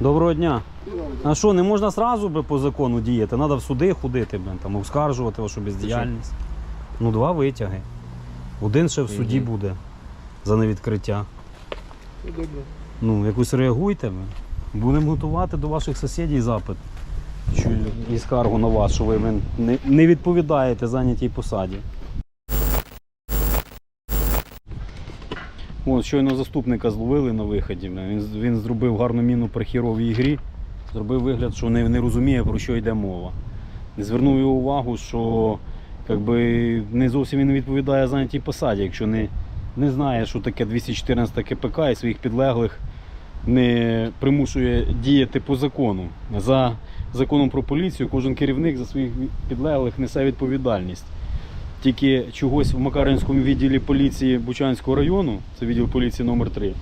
Доброго дня. А що, не можна сразу би по закону діяти? Треба в суди ходити, блин, там, оскаржувати вашу бездіяльність. Ну, два витяги. Один ще в суді буде за невідкриття. Ну, якось реагуйте. блин. Будемо готувати до ваших сусідів запит. І скаргу на вас, що ви блин, не, не відповідаєте зайнятій посаді. От, щойно заступника зловили на виході. Він, він зробив гарну міну при хіровій грі, зробив вигляд, що не, не розуміє, про що йде мова. Звернув його увагу, що якби, не зовсім він відповідає зайнятій посаді, якщо не, не знає, що таке 214 КПК і своїх підлеглих не примушує діяти по закону. За законом про поліцію кожен керівник за своїх підлеглих несе відповідальність. Тільки чогось в Макаринському відділі поліції Бучанського району, це відділ поліції номер 3